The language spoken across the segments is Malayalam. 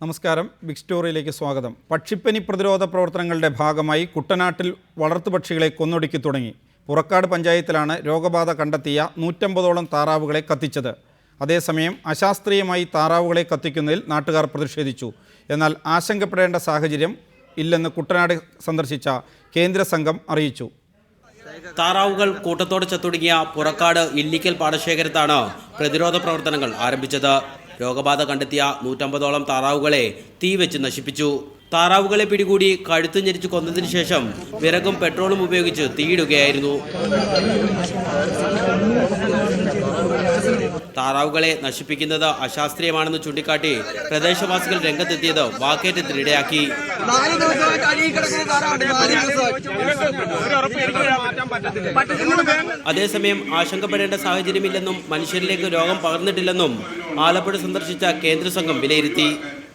നമസ്കാരം. ബിഗ് സ്റ്റോറിയിലേക്ക് സ്വാഗതം. പക്ഷിപ്പനി പ്രതിരോധ പ്രവർത്തനങ്ങളുടെ ഭാഗമായി കുട്ടനാട്ടിൽ വളർത്തുപക്ഷികളെ കൊന്നൊടുക്കി തുടങ്ങി. പുറക്കാട് പഞ്ചായത്തിലാണ് രോഗബാധ കണ്ടെത്തിയ നൂറ്റമ്പതോളം താറാവുകളെ കത്തിച്ചത്. അതേസമയം അശാസ്ത്രീയമായി താറാവുകളെ കത്തിക്കുന്നതിൽ നാട്ടുകാർ പ്രതിഷേധിച്ചു. എന്നാൽ ആശങ്കപ്പെടേണ്ട സാഹചര്യം ഇല്ലെന്ന് കുട്ടനാട് സന്ദർശിച്ച കേന്ദ്ര സംഘം അറിയിച്ചു. താറാവുകൾ കൂട്ടത്തോടെ ചത്തുടങ്ങിയ പുറക്കാട് ഇല്ലിക്കൽ പാടശേഖരത്താണ് പ്രതിരോധ പ്രവർത്തനങ്ങൾ ആരംഭിച്ചത്. രോഗബാധ കണ്ടെത്തിയ നൂറ്റമ്പതോളം താറാവുകളെ തീ വെച്ച് നശിപ്പിച്ചു. താറാവുകളെ പിടികൂടി കഴുത്ത് ഞെരിച്ച് കൊന്നതിന് ശേഷം വിറകും പെട്രോളും ഉപയോഗിച്ച് തീയിടുകയായിരുന്നു. താറാവുകളെ നശിപ്പിക്കുന്നത് അശാസ്ത്രീയമാണെന്ന് ചൂണ്ടിക്കാട്ടി പ്രദേശവാസികൾ രംഗത്തെത്തിയത് വാക്കേറ്റത്തിനിടയാക്കി. അതേസമയം ആശങ്കപ്പെടേണ്ട സാഹചര്യമില്ലെന്നും മനുഷ്യരിലേക്ക് രോഗം പകർന്നിട്ടില്ലെന്നും ആലപ്പുഴ സന്ദർശിച്ച കേന്ദ്ര സംഘം വിലയിരുത്തി.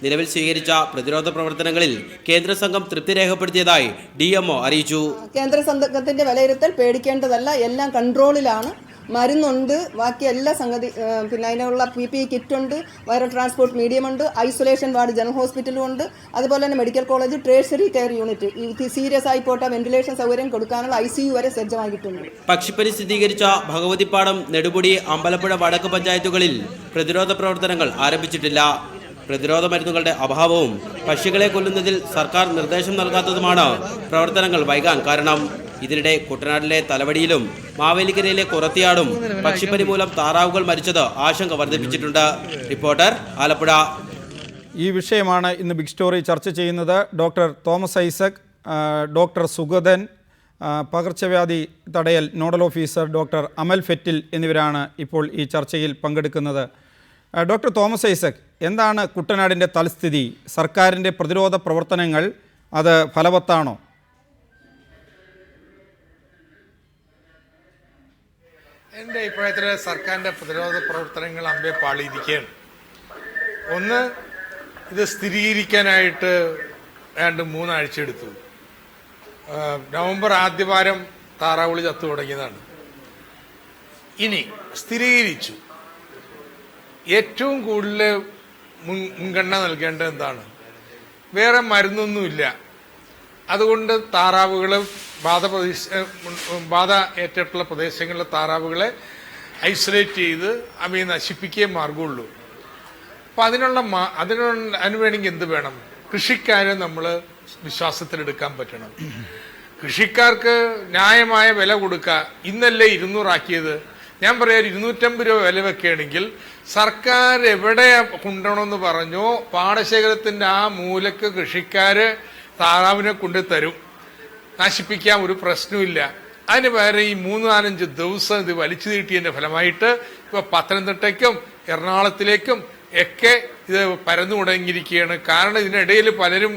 നിലവിൽ സ്വീകരിച്ച പ്രതിരോധ പ്രവർത്തനങ്ങളിൽ കേന്ദ്ര സംഘം തൃപ്തി രേഖപ്പെടുത്തിയതായി ഡി അറിയിച്ചു. കേന്ദ്ര സംഘത്തിന്റെ വിലയിരുത്തൽ പേടിക്കേണ്ടതല്ല. എല്ലാം കൺട്രോളിലാണ്. മരുന്നുണ്ട് ബാക്കി എല്ലാ സംഗതി പിന്നെ അതിനുള്ള പി പി കിറ്റ് ഉണ്ട് വൈറൽ ട്രാൻസ്പോർട്ട് മീഡിയം ഉണ്ട് ഐസൊലേഷൻ വാർഡ് ജനറൽ ഹോസ്പിറ്റലും ഉണ്ട് അതുപോലെ തന്നെ medical college tertiary care unit. ഈ സീരിയസ് ആയി പോട്ടെ വെന്റിലേഷൻ സൗകര്യം കൊടുക്കാനുള്ള ഐ സി യു വരെ സജ്ജമാക്കിയിട്ടുണ്ട് പക്ഷിപ്പനി സ്ഥിരീകരിച്ച ഭഗവതിപ്പാടം നെടുപുടി അമ്പലപ്പുഴ വടക്ക് പഞ്ചായത്തുകളിൽ പ്രതിരോധ പ്രവർത്തനങ്ങൾ ആരംഭിച്ചിട്ടില്ല. പ്രതിരോധ മരുന്നുകളുടെ അഭാവവും പക്ഷികളെ കൊല്ലുന്നതിൽ സർക്കാർ നിർദ്ദേശം നൽകാത്തതുമാണ് പ്രവർത്തനങ്ങൾ വൈകാൻ കാരണം. ഇതിനിടെ കുട്ടനാട്ടിലെ തലവടിയിലും മാവേലിക്കരയിലെ കുറത്തിയാടും പക്ഷിപ്പനി മൂലം താറാവുകൾ മരിച്ചത് ആശങ്ക വർദ്ധിപ്പിച്ചിട്ടുണ്ട്. റിപ്പോർട്ടർ ആലപ്പുഴ. ഈ വിഷയമാണ് ഇന്ന് ബിഗ് സ്റ്റോറി ചർച്ച ചെയ്യുന്നത്. ഡോക്ടർ തോമസ് ഐസക് ഡോക്ടർ സുഗതൻ പകർച്ചവ്യാധി തടയൽ നോഡൽ ഓഫീസർ ഡോക്ടർ അമൽ ഫെറ്റിൽ എന്നിവരാണ് ഇപ്പോൾ ഈ ചർച്ചയിൽ പങ്കെടുക്കുന്നത്. ഡോക്ടർ തോമസ് ഐസക് എന്താണ് കുട്ടനാടിന്റെ തൽസ്ഥിതി? സർക്കാരിന്റെ പ്രതിരോധ പ്രവർത്തനങ്ങൾ അത് ഫലവത്താണോ? എന്റെ അഭിപ്രായത്തിൽ സർക്കാരിന്റെ പ്രതിരോധ പ്രവർത്തനങ്ങൾ അമ്പെ പാളിയിരിക്കുകയാണ്. ഒന്ന് ഇത് സ്ഥിരീകരിക്കാനായിട്ട് ഏതാണ്ട് മൂന്നാഴ്ച എടുത്തു. നവംബർ ആദ്യവാരം താറാവുളി ചത്തു തുടങ്ങിയതാണ്. ഇനി സ്ഥിരീകരിച്ചു. ഏറ്റവും കൂടുതൽ മുൻ- മുൻഗണന നൽകേണ്ടത് എന്താണ്? വേറെ മരുന്നൊന്നുമില്ല. അതുകൊണ്ട് താറാവുകൾ ബാധ പ്രദേശ ബാധ ഏറ്റിട്ടുള്ള പ്രദേശങ്ങളിലെ താറാവുകളെ ഐസൊലേറ്റ് ചെയ്ത് അവയെ നശിപ്പിക്കേ മാർഗമുള്ളൂ. അപ്പൊ അതിനുള്ള അതിനുള്ള അതിന് വേണമെങ്കിൽ എന്ത് വേണം? കൃഷിക്കാരെ നമ്മൾ വിശ്വാസത്തിലെടുക്കാൻ പറ്റണം. കൃഷിക്കാർക്ക് ന്യായമായ വില കൊടുക്കുക ഇന്നല്ലേ ഇരുന്നൂറാക്കിയത്. ഞാൻ പറയാം ഇരുന്നൂറ്റമ്പത് രൂപ വില വെക്കുകയാണെങ്കിൽ സർക്കാർ എവിടെ കൊണ്ടണമെന്ന് പറഞ്ഞോ പാടശേഖരത്തിന്റെ ആ മൂലക്ക് കൃഷിക്കാര് താറാവിനെ കൊണ്ട് തരും നശിപ്പിക്കാൻ ഒരു പ്രശ്നമില്ല അതിന് പകരം ഈ മൂന്ന് നാലഞ്ച് ദിവസം ഇത് വലിച്ചു നീട്ടിയതിന്റെ ഫലമായിട്ട് ഇപ്പൊ പത്തനംതിട്ടയ്ക്കും എറണാകുളത്തിലേക്കും ഒക്കെ ഇത് പരന്നു തുടങ്ങിയിരിക്കുകയാണ് കാരണം ഇതിനിടയിൽ പലരും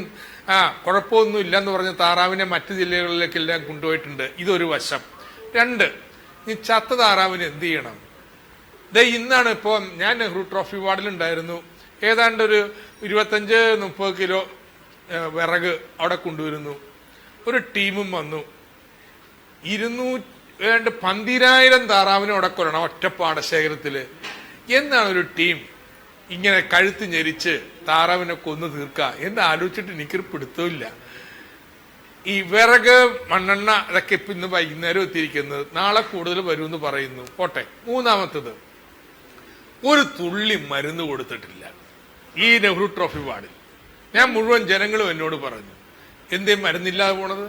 ആ കുഴപ്പമൊന്നും ഇല്ലെന്ന് പറഞ്ഞ താറാവിനെ മറ്റു ജില്ലകളിലേക്കെല്ലാം കൊണ്ടുപോയിട്ടുണ്ട്. ഇതൊരു വശം. രണ്ട് ഈ ചത്ത താറാവിന് എന്ത് ചെയ്യണം? ദേ ഇന്നാണ് ഇപ്പോൾ ഞാൻ നെഹ്റു ട്രോഫി വാർഡിലുണ്ടായിരുന്നു. ഏതാണ്ട് ഒരു ഇരുപത്തഞ്ച് മുപ്പത് കിലോ വിറക് അവിടെ കൊണ്ടുവരുന്നു. ഒരു ടീമും വന്നു. ഇരുന്നൂ ഏതാണ്ട് പന്തിരായിരം താറാവിനെ അവിടെ കൊല്ലണം ഒറ്റ എന്നാണ് ഒരു ടീം ഇങ്ങനെ കഴുത്ത് ഞെരിച്ച് താറാവിനെ കൊന്നു തീർക്കുക എന്ന് ആലോചിച്ചിട്ട് എനിക്കൊരു പിടുത്തമില്ല ഈ വിറക് മണ്ണെണ്ണ അതൊക്കെ ഇപ്പൊ ഇന്ന് വൈകുന്നേരം എത്തിയിരിക്കുന്നത്. നാളെ കൂടുതൽ വരുമെന്ന് പറയുന്നു. പോട്ടെ മൂന്നാമത്തത്. ഒരു തുള്ളി മരുന്ന് കൊടുത്തിട്ടില്ല. ഈ നെഹ്റു ട്രോഫി വാർഡിൽ. ഞാൻ മുഴുവൻ ജനങ്ങളും എന്നോട് പറഞ്ഞു. എന്തേ മരുന്നില്ലാതെ പോണത്?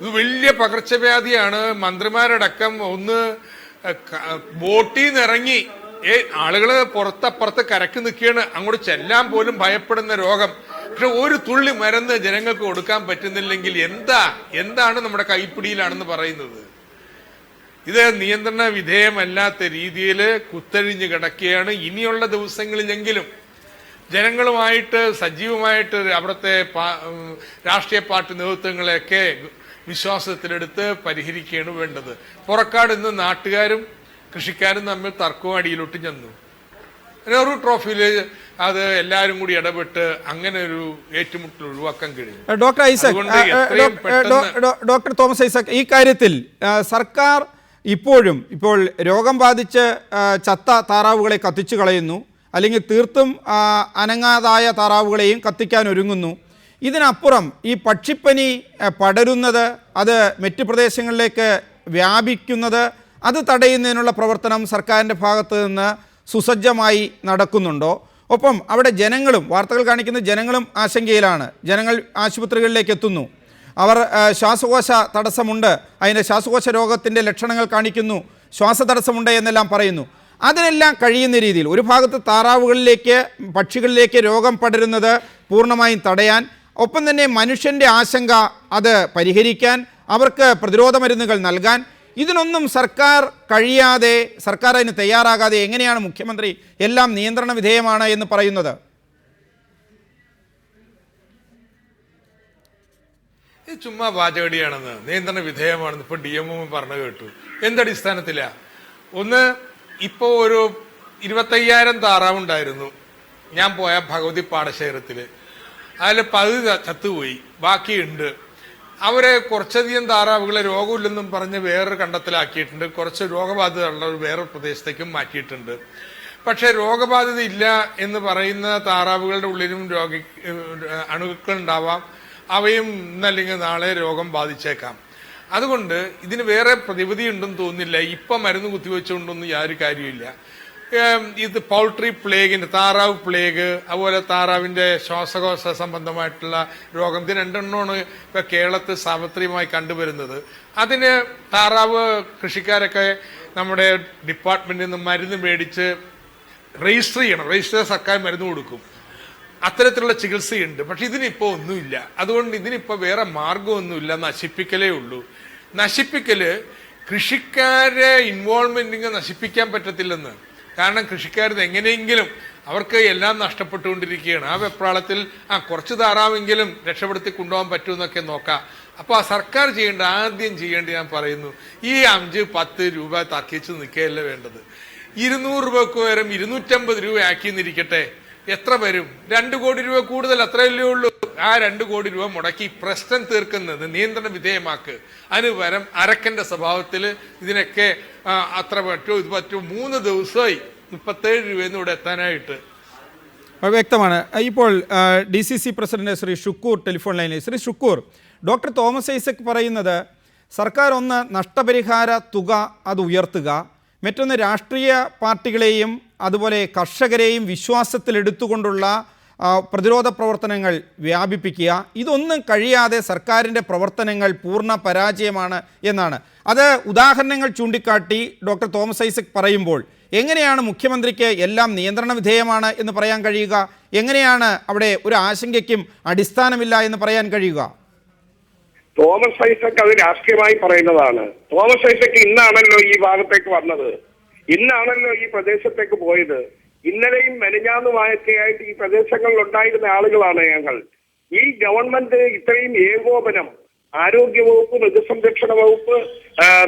ഇത് വലിയ പകർച്ചവ്യാധിയാണ്. മന്ത്രിമാരടക്കം ഒന്ന് ബോട്ടിൽ നിന്ന് ഇറങ്ങി ഏ ആളുകൾ പുറത്തപ്പുറത്ത് കരക്ക് നിൽക്കുകയാണ്. അങ്ങോട്ട് ചെല്ലാൻ പോലും ഭയപ്പെടുന്ന രോഗം. പക്ഷെ ഒരു തുള്ളി മരുന്ന് ജനങ്ങൾക്ക് കൊടുക്കാൻ പറ്റുന്നില്ലെങ്കിൽ എന്താ? എന്താണ് നമ്മുടെ കൈപ്പിടിയിലാണെന്ന് പറയുന്നത്? ഇത് നിയന്ത്രണ വിധേയമല്ലാത്ത രീതിയിൽ കുത്തഴിഞ്ഞ് കിടക്കുകയാണ്. ഇനിയുള്ള ദിവസങ്ങളിലെങ്കിലും ജനങ്ങളുമായിട്ട് സജീവമായിട്ട് അവിടുത്തെ രാഷ്ട്രീയ പാർട്ടി നേതൃത്വങ്ങളെയൊക്കെ വിശ്വാസത്തിലെടുത്ത് പരിഹരിക്കുകയാണ് വേണ്ടത്. പുറക്കാട് ഇന്ന് നാട്ടുകാരും കൃഷിക്കാരും തമ്മിൽ തർക്കവും അടിയിലോട്ട് ചെന്നു. നെഹ്റു ട്രോഫിയിൽ അത് എല്ലാവരും കൂടി ഇടപെട്ട് അങ്ങനെ ഒരു ഏറ്റുമുട്ടൽ ഒഴിവാക്കാൻ കഴിയും ഡോക്ടർ ഐസക് ഡോക്ടർ തോമസ് ഐസക് ഈ കാര്യത്തിൽ സർക്കാർ ഇപ്പോഴും ഇപ്പോൾ രോഗം ബാധിച്ച് ചത്ത താറാവുകളെ കത്തിച്ചു കളയുന്നു. അല്ലെങ്കിൽ തീർത്തും അനങ്ങാതായ താറാവുകളെയും കത്തിക്കാൻ ഒരുങ്ങുന്നു. ഇതിനപ്പുറം ഈ പക്ഷിപ്പനി പടരുന്നത് അത് മറ്റ് പ്രദേശങ്ങളിലേക്ക് വ്യാപിക്കുന്നത് അത് തടയുന്നതിനുള്ള പ്രവർത്തനം സർക്കാരിന്റെ ഭാഗത്ത് നിന്ന് സുസജ്ജമായി നടക്കുന്നുണ്ടോ? ഒപ്പം അവിടെ ജനങ്ങളും വാർത്തകൾ കാണിക്കുന്ന ജനങ്ങളും ആശങ്കയിലാണ്. ജനങ്ങൾ ആശുപത്രികളിലേക്ക് എത്തുന്നു. അവർ ശ്വാസകോശ തടസ്സമുണ്ട്. അതിന്റെ ശ്വാസകോശ രോഗത്തിന്റെ ലക്ഷണങ്ങൾ കാണിക്കുന്നു. ശ്വാസതടസ്സമുണ്ട് എന്നെല്ലാം പറയുന്നു. അതിനെല്ലാം കഴിയുന്ന രീതിയിൽ ഒരു ഭാഗത്ത് താറാവുകളിലേക്ക് പക്ഷികളിലേക്ക് രോഗം പടരുന്നത് പൂർണമായും തടയാൻ ഒപ്പം തന്നെ മനുഷ്യന്റെ ആശങ്ക അത് പരിഹരിക്കാൻ അവർക്ക് പ്രതിരോധ മരുന്നുകൾ നൽകാൻ ഇതിനൊന്നും സർക്കാർ കഴിയാതെ സർക്കാർ അതിന് തയ്യാറാകാതെ എങ്ങനെയാണ് മുഖ്യമന്ത്രി എല്ലാം നിയന്ത്രണ വിധേയമാണ് എന്ന് പറയുന്നത്? ചുമ്മാ വാചകടിയാണെന്ന് നിയന്ത്രണ വിധേയമാണെന്ന് ഇപ്പൊ ഡി എം പറഞ്ഞു കേട്ടു. എന്തടിസ്ഥാനത്തില? ഒന്ന് ഇപ്പോ ഒരു ഇരുപത്തയ്യായിരം താറാവുണ്ടായിരുന്നു. ഞാൻ പോയ ഭഗവതി പാടശേഖരത്തിൽ. അതിൽ പകുതി ചത്തുപോയി. ബാക്കിയുണ്ട്. അവരെ കുറച്ചധികം താറാവുകളെ രോഗമില്ലെന്നും പറഞ്ഞ് വേറൊരു കണ്ടത്തിലാക്കിയിട്ടുണ്ട്. കുറച്ച് രോഗബാധിതയുള്ള ഒരു വേറൊരു പ്രദേശത്തേക്കും മാറ്റിയിട്ടുണ്ട്. പക്ഷെ രോഗബാധിത ഇല്ല എന്ന് പറയുന്ന താറാവുകളുടെ ഉള്ളിലും രോഗി അണുക്കൾ ഉണ്ടാവാം. അവയും ഇന്നല്ലെങ്കിൽ നാളെ രോഗം ബാധിച്ചേക്കാം. അതുകൊണ്ട് ഇതിന് വേറെ പ്രതിവിധി ഉണ്ടെന്ന് തോന്നുന്നില്ല. ഇപ്പൊ മരുന്ന് കുത്തിവെച്ചുകൊണ്ടൊന്നും യാതൊരു കാര്യമില്ല ഇത് പൗൾട്രി പ്ലേഗിന് താറാവ് പ്ലേഗ് അതുപോലെ താറാവിന്റെ ശ്വാസകോശ സംബന്ധമായിട്ടുള്ള രോഗം ഇത് രണ്ടെണ്ണമാണ് ഇപ്പൊ കേരളത്തിൽ സാർവത്രികമായി കണ്ടുവരുന്നത്. അതിന് താറാവ് കൃഷിക്കാരൊക്കെ നമ്മുടെ ഡിപ്പാർട്ട്മെന്റിൽ നിന്ന് മരുന്ന് മേടിച്ച് രജിസ്റ്റർ ചെയ്യണം. രജിസ്റ്റർ സർക്കാർ മരുന്ന് കൊടുക്കും. അത്തരത്തിലുള്ള ചികിത്സയുണ്ട്. പക്ഷെ ഇതിനിപ്പോ ഒന്നുമില്ല. അതുകൊണ്ട് ഇതിനിപ്പോ വേറെ മാർഗമൊന്നുമില്ല നശിപ്പിക്കലേ ഉള്ളൂ. നശിപ്പിക്കൽ കൃഷിക്കാരെ ഇൻവോൾവ്മെന്റിങ് നശിപ്പിക്കാൻ പറ്റത്തില്ലെന്ന്. കാരണം കൃഷിക്കാർ എങ്ങനെയെങ്കിലും അവർക്ക് എല്ലാം നഷ്ടപ്പെട്ടുകൊണ്ടിരിക്കുകയാണ്. ആ വെപ്രാളത്തിൽ ആ കുറച്ച് താറാവെങ്കിലും രക്ഷപ്പെടുത്തി കൊണ്ടുപോകാൻ പറ്റുമെന്നൊക്കെ നോക്കാം. അപ്പോൾ ആ സർക്കാർ ചെയ്യേണ്ട ആദ്യം ചെയ്യേണ്ടത് ഞാൻ പറയുന്നു ഈ അഞ്ച് പത്ത് രൂപ തർക്കിച്ച് നിൽക്കുകയല്ല വേണ്ടത്. ഇരുന്നൂറ് രൂപക്ക് പകരം ഇരുന്നൂറ്റമ്പത് രൂപ ആക്കി ആക്കിയെന്നിരിക്കട്ടെ എത്ര വരും? രണ്ട് കോടി രൂപ കൂടുതൽ അത്രയല്ലേ ഉള്ളൂ. ആ രണ്ട് കോടി രൂപ മുടക്കി പ്രശ്നം തീർക്കുന്നത് നിയന്ത്രണ വിധേയമാക്ക്. അതിന് അരക്കന്റെ സ്വഭാവത്തിൽ ഇതിനൊക്കെ അത്ര പറ്റുമോ ഇത് പറ്റുമോ മൂന്ന് ദിവസമായി മുപ്പത്തേഴ് രൂപയെന്ന് ഇവിടെ എത്താനായിട്ട്. വ്യക്തമാണ്. ഇപ്പോൾ D C C president Shri Shukoor telephone ലൈനിൽ. ശ്രീ ഷുക്കൂർ ഡോക്ടർ തോമസ് ഐസക് പറയുന്നത് സർക്കാർ ഒന്ന് നഷ്ടപരിഹാര തുക അത് ഉയർത്തുക മറ്റൊന്ന് രാഷ്ട്രീയ പാർട്ടികളെയും അതുപോലെ കർഷകരെയും വിശ്വാസത്തിലെടുത്തുകൊണ്ടുള്ള പ്രതിരോധ പ്രവർത്തനങ്ങൾ വ്യാപിപ്പിക്കുക. ഇതൊന്നും കഴിയാതെ സർക്കാരിന്റെ പ്രവർത്തനങ്ങൾ പൂർണ പരാജയമാണ് എന്നാണ്. അത് ഉദാഹരണങ്ങൾ ചൂണ്ടിക്കാട്ടി ഡോക്ടർ തോമസ് ഐസക് പറയുമ്പോൾ എങ്ങനെയാണ് മുഖ്യമന്ത്രിക്ക് എല്ലാം നിയന്ത്രണ വിധേയമാണ് എന്ന് പറയാൻ കഴിയുക? എങ്ങനെയാണ് അവിടെ ഒരു ആശങ്കയ്ക്കും അടിസ്ഥാനമില്ല എന്ന് പറയാൻ കഴിയുക? തോമസ് ഐസക് അത് രാഷ്ട്രീയമായി പറയുന്നതാണ്. തോമസ് ഐസക് ഇന്നാണല്ലോ ഈ ഭാഗത്തേക്ക് വന്നത്. ഇന്നാണല്ലോ ഈ പ്രദേശത്തേക്ക് പോയത്. ഇന്നലെയും മെനഞ്ഞാന്നുമായൊക്കെയായിട്ട് ഈ പ്രദേശങ്ങളിൽ ഉണ്ടായിരുന്ന ആളുകളാണ് ഞങ്ങൾ. ഈ ഗവൺമെന്റ് ഇത്രയും ഏകോപനം ആരോഗ്യ വകുപ്പ് മൃഗസംരക്ഷണ വകുപ്പ്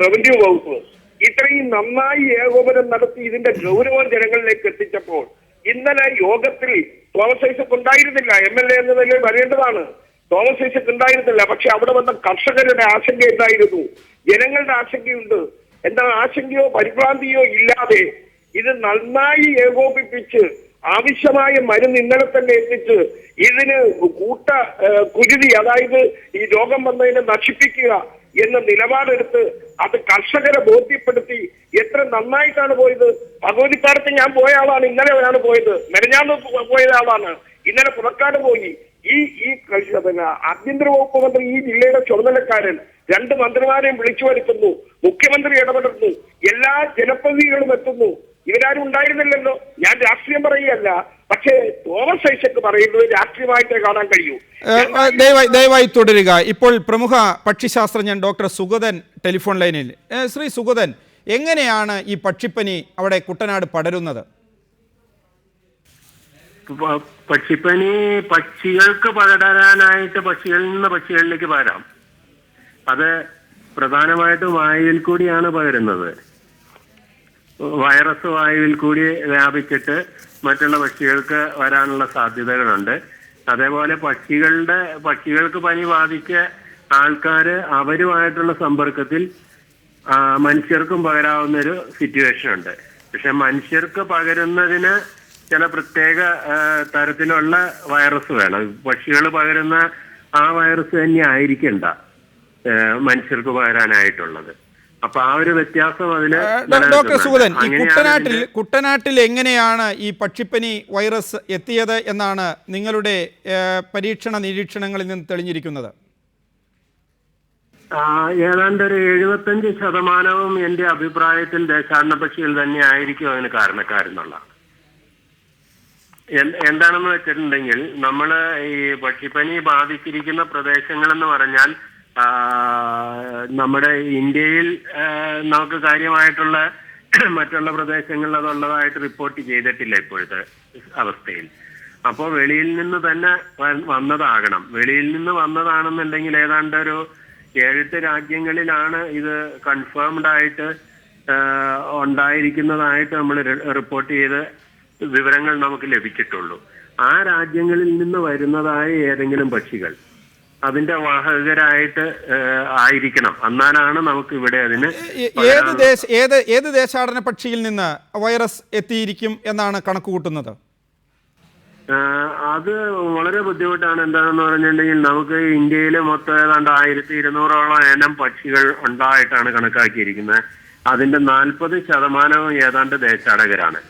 റവന്യൂ വകുപ്പ് ഇത്രയും നന്നായി ഏകോപനം നടത്തി ഇതിന്റെ ഗൗരവം ജനങ്ങളിലേക്ക് എത്തിച്ചപ്പോൾ ഇന്നലെ യോഗത്തിൽ തോമസ് ഐസക് ഉണ്ടായിരുന്നില്ല. എം എൽ എ എന്ന നിലയിൽ വരേണ്ടതാണ്. തോമസ് ഐസക് ഉണ്ടായിരുന്നില്ല. പക്ഷെ അവിടെ വന്ന കർഷകരുടെ ആശങ്ക എന്തായിരുന്നു? ജനങ്ങളുടെ ആശങ്കയുണ്ട്. എന്താ ആശങ്കയോ പരിഭ്രാന്തിയോ ഇല്ലാതെ ഇത് നന്നായി ഏകോപിപ്പിച്ച് ആവശ്യമായ മരുന്ന് ഇന്നലെ തന്നെ എത്തിച്ച് ഇതിന് കൂട്ട കുരുതി അതായത് ഈ രോഗം വന്നതിനെ നശിപ്പിക്കുക എന്ന നിലപാടെടുത്ത് അത് കർഷകരെ ബോധ്യപ്പെടുത്തി എത്ര നന്നായിട്ടാണ് പോയത്. ഭഗവതിപ്പാടത്ത് ഞാൻ പോയ ആളാണ് ഇന്നലെയാണ് പോയത്. മെരഞ്ഞാന്ന് പോ- പോയ ആളാണ് ഇന്നലെ പുറക്കാട് പോയി. ഈ ഈ പിന്നെ ആഭ്യന്തര വകുപ്പ് മന്ത്രി ഈ ജില്ലയുടെ ചുമതലക്കാരൻ രണ്ട് മന്ത്രിമാരെയും വിളിച്ചു വരുത്തുന്നു. മുഖ്യമന്ത്രി ഇടപെടുന്നു. എല്ലാ ജനപ്രതിനിധികളും എത്തുന്നു. ഇവരാരും ഉണ്ടായിരുന്നില്ലല്ലോ. ഞാൻ രാഷ്ട്രീയം പറയുകയല്ല. പക്ഷേ തോമസ് ഐസക് പറയുന്നത് രാഷ്ട്രീയമായിട്ടേ കാണാൻ കഴിയൂ. ദയവായി ദയവായി തുടരുക. ഇപ്പോൾ പ്രമുഖ പക്ഷിശാസ്ത്രജ്ഞൻ ഡോക്ടർ സുഗതൻ ടെലിഫോൺ ലൈനിൽ. ശ്രീ സുഗതൻ എങ്ങനെയാണ് ഈ പക്ഷിപ്പനി അവിടെ കുട്ടനാട് പടരുന്നത്? പക്ഷിപ്പനി പക്ഷികൾക്ക് പകരാനായിട്ട് പക്ഷികളിൽ നിന്ന് പക്ഷികളിലേക്ക് പകരാം അത് പ്രധാനമായിട്ടും വായിൽ കൂടിയാണ് പകരുന്നത് വൈറസ് വായുവിൽ കൂടി വ്യാപിച്ചിട്ട് മറ്റുള്ള പക്ഷികൾക്ക് വരാനുള്ള സാധ്യതകളുണ്ട്. അതേപോലെ പക്ഷികളുടെ പക്ഷികൾക്ക് പനി ബാധിച്ച ആൾക്കാര് അവരുമായിട്ടുള്ള സമ്പർക്കത്തിൽ മനുഷ്യർക്കും പകരാവുന്ന ഒരു സിറ്റുവേഷൻ ഉണ്ട്. പക്ഷെ മനുഷ്യർക്ക് പകരുന്നതിന് ചില പ്രത്യേക തരത്തിലുള്ള വൈറസ് വേണം. പക്ഷികൾ പകരുന്ന ആ വൈറസ് തന്നെ ആയിരിക്കണ്ട മനുഷ്യർക്ക് പകരാനായിട്ടുള്ളത്. അപ്പൊ ആ ഒരു വ്യത്യാസം ഡോ- ഡോക്ടർ സുഗതൻ ഈ കുട്ടനാട്ടിൽ കുട്ടനാട്ടിൽ എങ്ങനെയാണ് ഈ പക്ഷിപ്പനി വൈറസ് എത്തിയത് എന്നാണ് നിങ്ങളുടെ പരീക്ഷണ നിരീക്ഷണങ്ങളിൽ നിന്ന് തെളിഞ്ഞിരിക്കുന്നത്? ഏതാണ്ട് ഒരു എഴുപത്തഞ്ച് ശതമാനവും എന്റെ അഭിപ്രായത്തിൽ ദേശാടന പക്ഷികൾ തന്നെ ആയിരിക്കും അതിന് കാരണക്കാരെന്നുള്ള. എന്താണെന്ന് വെച്ചിട്ടുണ്ടെങ്കിൽ നമ്മൾ ഈ പക്ഷിപ്പനി ബാധിച്ചിരിക്കുന്ന പ്രദേശങ്ങൾ എന്ന് പറഞ്ഞാൽ നമ്മുടെ ഇന്ത്യയിൽ നമുക്ക് കാര്യമായിട്ടുള്ള മറ്റുള്ള പ്രദേശങ്ങളിൽ അതുള്ളതായിട്ട് റിപ്പോർട്ട് ചെയ്തിട്ടില്ല ഇപ്പോഴത്തെ അവസ്ഥയിൽ. അപ്പോൾ വെളിയിൽ നിന്ന് തന്നെ വന്നതാകണം. വെളിയിൽ നിന്ന് വന്നതാണെന്നുണ്ടെങ്കിൽ ഏതാണ്ട് ഒരു ഏഴെട്ട് രാജ്യങ്ങളിലാണ് ഇത് കൺഫേംഡ് ആയിട്ട് ഉണ്ടായിരിക്കുന്നതായിട്ട് നമ്മൾ റിപ്പോർട്ട് ചെയ്ത് വിവരങ്ങൾ നമുക്ക് ലഭിച്ചിട്ടുള്ളൂ. ആ രാജ്യങ്ങളിൽ നിന്ന് വരുന്നതായ ഏതെങ്കിലും പക്ഷികൾ. അതിന്റെ വാഹകരായിട്ട് ആയിരിക്കണം. എന്നാലാണ് നമുക്ക് ഇവിടെ അതിന് ഏത് ദേശ ഏത് ഏത് ദേശാടന പക്ഷിയിൽ നിന്ന് വൈറസ് എത്തിയിരിക്കും എന്നാണ് കണക്ക് കൂട്ടുന്നത്? അത് വളരെ ബുദ്ധിമുട്ടാണ്. എന്താണെന്ന് പറഞ്ഞിട്ടുണ്ടെങ്കിൽ നമുക്ക് ഇന്ത്യയിൽ മൊത്തം ഏതാണ്ട് ആയിരത്തി ഇരുന്നൂറോളം ഇനം പക്ഷികൾ ഉണ്ടായിട്ടാണ് കണക്കാക്കിയിരിക്കുന്നത്. അതിന്റെ നാൽപ്പത് ശതമാനവും ഏതാണ്ട് ദേശാടകരാണ്.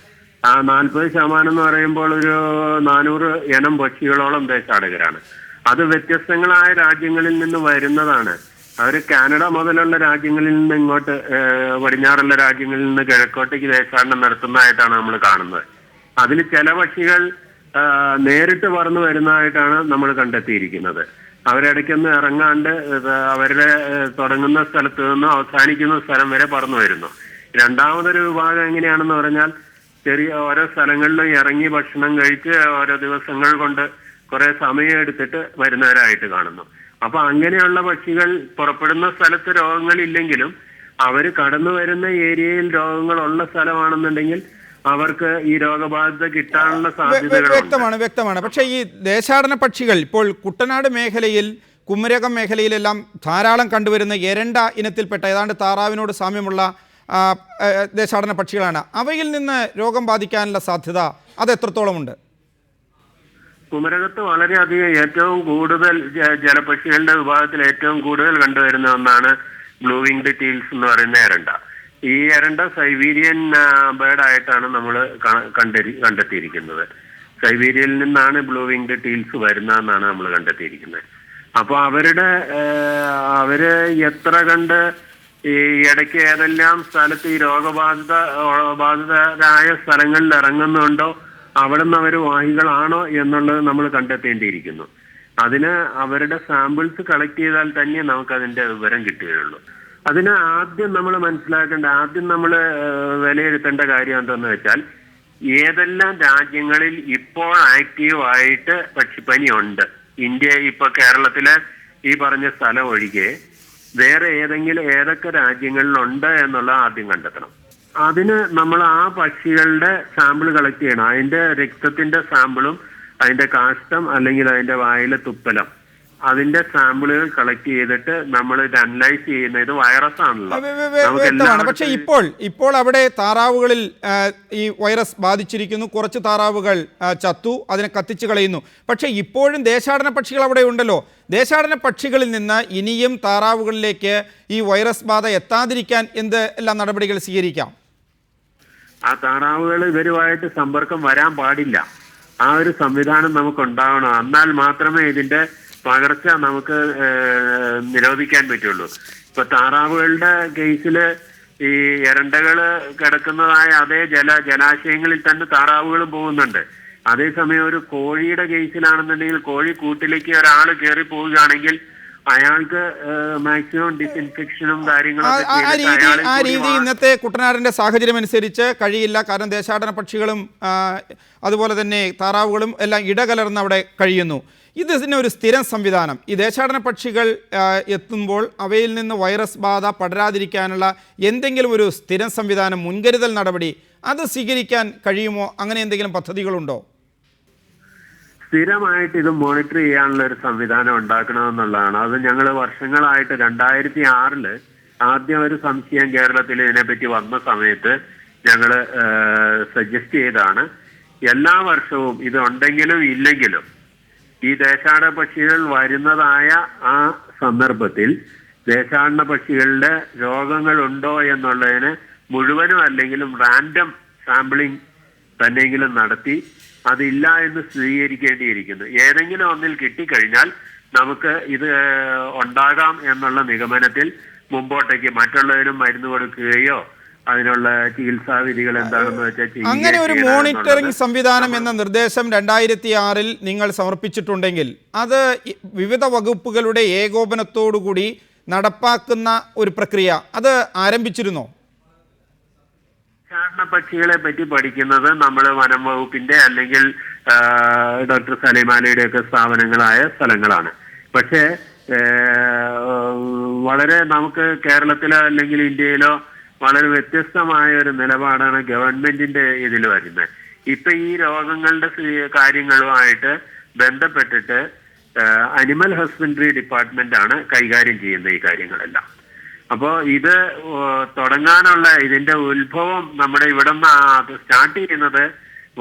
ആ നാൽപ്പത് ശതമാനം എന്ന് പറയുമ്പോൾ ഒരു നാനൂറ് ഇനം പക്ഷികളോളം ദേശാടകരാണ്. അത് വ്യത്യസ്തങ്ങളായ രാജ്യങ്ങളിൽ നിന്ന് വരുന്നതാണ്. അവർ കാനഡ മുതലുള്ള രാജ്യങ്ങളിൽ നിന്ന് ഇങ്ങോട്ട് പടിഞ്ഞാറുള്ള രാജ്യങ്ങളിൽ നിന്ന് കിഴക്കോട്ടേക്ക് ദേശാടനം നടത്തുന്നതായിട്ടാണ് നമ്മൾ കാണുന്നത്. അതിൽ ചില പക്ഷികൾ നേരിട്ട് പറന്നു വരുന്നതായിട്ടാണ് നമ്മൾ കണ്ടെത്തിയിരിക്കുന്നത്. അവരിടയ്ക്കൊന്ന് ഇറങ്ങാണ്ട് അവരുടെ തുടങ്ങുന്ന സ്ഥലത്ത് നിന്ന് അവസാനിക്കുന്ന സ്ഥലം വരെ പറന്നു വരുന്നു. രണ്ടാമതൊരു വിഭാഗം എങ്ങനെയാണെന്ന് പറഞ്ഞാൽ ചെറിയ ഓരോ സ്ഥലങ്ങളിലും ഇറങ്ങി ഭക്ഷണം കഴിച്ച് ഓരോ ദിവസങ്ങൾ കൊണ്ട് കുറെ സമയം എടുത്തിട്ട് വരുന്നവരായിട്ട് കാണുന്നു. അപ്പൊ അങ്ങനെയുള്ള പക്ഷികൾ പുറപ്പെടുന്ന സ്ഥലത്ത് രോഗങ്ങളില്ലെങ്കിലും അവർ കടന്നു വരുന്ന ഏരിയയിൽ രോഗങ്ങളുള്ള സ്ഥലമാണെന്നുണ്ടെങ്കിൽ അവർക്ക് ഈ രോഗബാധിത കിട്ടാനുള്ള സാധ്യത വ്യക്തമാണ് വ്യക്തമാണ്. പക്ഷേ ഈ ദേശാടന പക്ഷികൾ ഇപ്പോൾ കുട്ടനാട് മേഖലയിൽ കുമരകം മേഖലയിലെല്ലാം ധാരാളം കണ്ടുവരുന്ന എരണ്ട ഇനത്തിൽപ്പെട്ട ഏതാണ്ട് താറാവിനോട് സാമ്യമുള്ള ദേശാടന പക്ഷികളാണ്. അവയിൽ നിന്ന് രോഗം ബാധിക്കാനുള്ള സാധ്യത അത് എത്രത്തോളമുണ്ട് കുമരകത്ത് വളരെയധികം ഏറ്റവും കൂടുതൽ ജലപക്ഷികളുടെ വിഭാഗത്തിൽ ഏറ്റവും കൂടുതൽ കണ്ടുവരുന്ന ഒന്നാണ് ബ്ലൂ വിങ്ഡ് ടീൽസ് എന്ന് പറയുന്ന എരണ്ട. ഈ എരണ്ട സൈബീരിയൻ ബേർഡ് ആയിട്ടാണ് നമ്മൾ കണ്ടെത്തിയിരിക്കുന്നത്. സൈബീരിയയിൽ നിന്നാണ് ബ്ലൂ വിങ്ഡ് ടീൽസ് വരുന്നതെന്നാണ് നമ്മൾ കണ്ടെത്തിയിരിക്കുന്നത്. അപ്പൊ അവരുടെ അവർ എത്ര കണ്ട് ഈ ഇടയ്ക്ക് ഏതെല്ലാം സ്ഥലത്ത് ഈ രോഗബാധിത ബാധിതരായ സ്ഥലങ്ങളിൽ ഇറങ്ങുന്നുണ്ടോ അവിടെ നിന്ന് അവർ വാഹികളാണോ എന്നുള്ളത് നമ്മൾ കണ്ടെത്തേണ്ടിയിരിക്കുന്നു. അതിന് അവരുടെ സാമ്പിൾസ് കളക്ട് ചെയ്താൽ തന്നെ നമുക്ക് അതിന്റെ വിവരം കിട്ടുകയുള്ളൂ. അതിന് ആദ്യം നമ്മൾ മനസ്സിലാക്കേണ്ട ആദ്യം നമ്മൾ വിലയിരുത്തേണ്ട കാര്യം എന്തെന്ന് വെച്ചാൽ ഏതെല്ലാം രാജ്യങ്ങളിൽ ഇപ്പോൾ ആക്റ്റീവായിട്ട് പക്ഷിപ്പനി ഉണ്ട് ഇന്ത്യ ഇപ്പൊ കേരളത്തിലെ ഈ പറഞ്ഞ സ്ഥലം ഒഴികെ വേറെ ഏതെങ്കിലും ഏതൊക്കെ രാജ്യങ്ങളിലുണ്ട് എന്നുള്ളത് ആദ്യം കണ്ടെത്തണം. അതിന് നമ്മൾ ആ പക്ഷികളുടെ സാമ്പിൾ കളക്ട് ചെയ്യണം. അതിന്റെ രക്തത്തിന്റെ സാമ്പിളും അതിന്റെ കാഷ്ടം അല്ലെങ്കിൽ അതിന്റെ വായിലെ തുപ്പലം. അതിന്റെ സാമ്പിളുകൾ കളക്ട് ചെയ്തിട്ട് നമ്മൾ ഇത് അനലൈസ് ചെയ്യുന്നത് വൈറസ് ആണല്ലോ. പക്ഷെ ഇപ്പോൾ ഇപ്പോൾ അവിടെ താറാവുകളിൽ ഈ വൈറസ് ബാധിച്ചിരിക്കുന്നു. കുറച്ച് താറാവുകൾ ചത്തു. അതിനെ കത്തിച്ചു കളയുന്നു. പക്ഷെ ഇപ്പോഴും ദേശാടന പക്ഷികൾ അവിടെ ഉണ്ടല്ലോ. ദേശാടന പക്ഷികളിൽ നിന്ന് ഇനിയും താറാവുകളിലേക്ക് ഈ വൈറസ് ബാധ എത്താതിരിക്കാൻ എന്ത് എല്ലാ നടപടികൾ സ്വീകരിക്കാം? ആ താറാവുകൾ ഇവരുമായിട്ട് സമ്പർക്കം വരാൻ പാടില്ല. ആ ഒരു സംവിധാനം നമുക്ക് ഉണ്ടാവണം എന്നാൽ മാത്രമേ ഇതിന്റെ പകർച്ച നമുക്ക് നിരോധിക്കാൻ പറ്റുള്ളൂ. ഇപ്പൊ താറാവുകളുടെ കേസിൽ ഈ എരണ്ടകൾ കിടക്കുന്നതായ അതേ ജല ജലാശയങ്ങളിൽ തന്നെ താറാവുകളും പോകുന്നുണ്ട്. അതേസമയം ഒരു കോഴിയുടെ കേസിലാണെന്നുണ്ടെങ്കിൽ കോഴി കൂട്ടിലേക്ക് ഒരാൾ കയറി പോവുകയാണെങ്കിൽ അയാൾക്ക് മാക്സിമം ഡിസ്ഇൻഫെക്ഷനും കാര്യങ്ങളും ആ- രീതി ഇന്നത്തെ കുട്ടനാടിന്റെ സാഹചര്യം അനുസരിച്ച് കഴിയില്ല. കാരണം ദേശാടന പക്ഷികളും അതുപോലെ തന്നെ താറാവുകളും എല്ലാം ഇടകലർന്ന് അവിടെ കഴിയുന്നു. ഇത് ഇതിന് ഒരു സ്ഥിരം സംവിധാനം. ഈ ദേശാടന പക്ഷികൾ എത്തുമ്പോൾ അവയിൽ നിന്ന് വൈറസ് ബാധ പടരാതിരിക്കാനുള്ള എന്തെങ്കിലും ഒരു സ്ഥിരം സംവിധാനം മുൻകരുതൽ നടപടി അത് സ്വീകരിക്കാൻ കഴിയുമോ? അങ്ങനെ എന്തെങ്കിലും പദ്ധതികളുണ്ടോ? സ്ഥിരമായിട്ട് ഇത് മോണിറ്റർ ചെയ്യാനുള്ള ഒരു സംവിധാനം ഉണ്ടാക്കണമെന്നുള്ളതാണ്. അത് ഞങ്ങൾ വർഷങ്ങളായിട്ട് രണ്ടായിരത്തി ആറിൽ ആദ്യം ഒരു സംശയം കേരളത്തിൽ ഇതിനെപ്പറ്റി വന്ന സമയത്ത് ഞങ്ങൾ സജസ്റ്റ് ചെയ്താണ് എല്ലാ വർഷവും ഇത് ഉണ്ടെങ്കിലും ഇല്ലെങ്കിലും ഈ ദേശാടന പക്ഷികൾ വരുന്നതായ ആ സന്ദർഭത്തിൽ ദേശാടന പക്ഷികളുടെ രോഗങ്ങൾ ഉണ്ടോ എന്നുള്ളതിന് മുഴുവനും അല്ലെങ്കിലും റാൻഡം സാമ്പിളിംഗ് തന്നെങ്കിലും നടത്തി അതില്ല എന്ന് സ്ഥിരീകരിക്കേണ്ടിയിരിക്കുന്നു. ഏതെങ്കിലും ഒന്നിൽ കിട്ടിക്കഴിഞ്ഞാൽ നമുക്ക് ഇത് ഉണ്ടാകാം എന്നുള്ള നിഗമനത്തിൽ മുമ്പോട്ടേക്ക് മറ്റുള്ളവരും മരുന്ന് കൊടുക്കുകയോ അതിനുള്ള ചികിത്സാ വിധികൾ എന്താണെന്ന് വെച്ചാൽ അങ്ങനെ ഒരു മോണിറ്ററിംഗ് സംവിധാനം എന്ന നിർദ്ദേശം രണ്ടായിരത്തി ആറിൽ നിങ്ങൾ സമർപ്പിച്ചിട്ടുണ്ടെങ്കിൽ അത് വിവിധ വകുപ്പുകളുടെ ഏകോപനത്തോടുകൂടി നടപ്പാക്കുന്ന ഒരു പ്രക്രിയ. അത് ആരംഭിച്ചിരുന്നോ? സാധാരണ പക്ഷികളെ പറ്റി പഠിക്കുന്നത് നമ്മൾ വനം വകുപ്പിന്റെ അല്ലെങ്കിൽ ഡോക്ടർ സലൈമാലയുടെ ഒക്കെ സ്ഥാപനങ്ങളായ സ്ഥലങ്ങളാണ്. പക്ഷേ വളരെ നമുക്ക് കേരളത്തിലോ അല്ലെങ്കിൽ ഇന്ത്യയിലോ വളരെ വ്യത്യസ്തമായ ഒരു നിലപാടാണ് ഗവൺമെന്റിന്റെ ഇതിൽ വരുന്നത്. ഇപ്പൊ ഈ രോഗങ്ങളുടെ കാര്യങ്ങളുമായിട്ട് ബന്ധപ്പെട്ടിട്ട് അനിമൽ ഹസ്ബൻഡറി ഡിപ്പാർട്ട്മെന്റ് ആണ് കൈകാര്യം ചെയ്യുന്ന ഈ കാര്യങ്ങളെല്ലാം. അപ്പോ ഇത് തുടങ്ങാനുള്ള ഇതിന്റെ ഉത്ഭവം നമ്മുടെ ഇവിടെ നിന്ന് സ്റ്റാർട്ട് ചെയ്യുന്നത്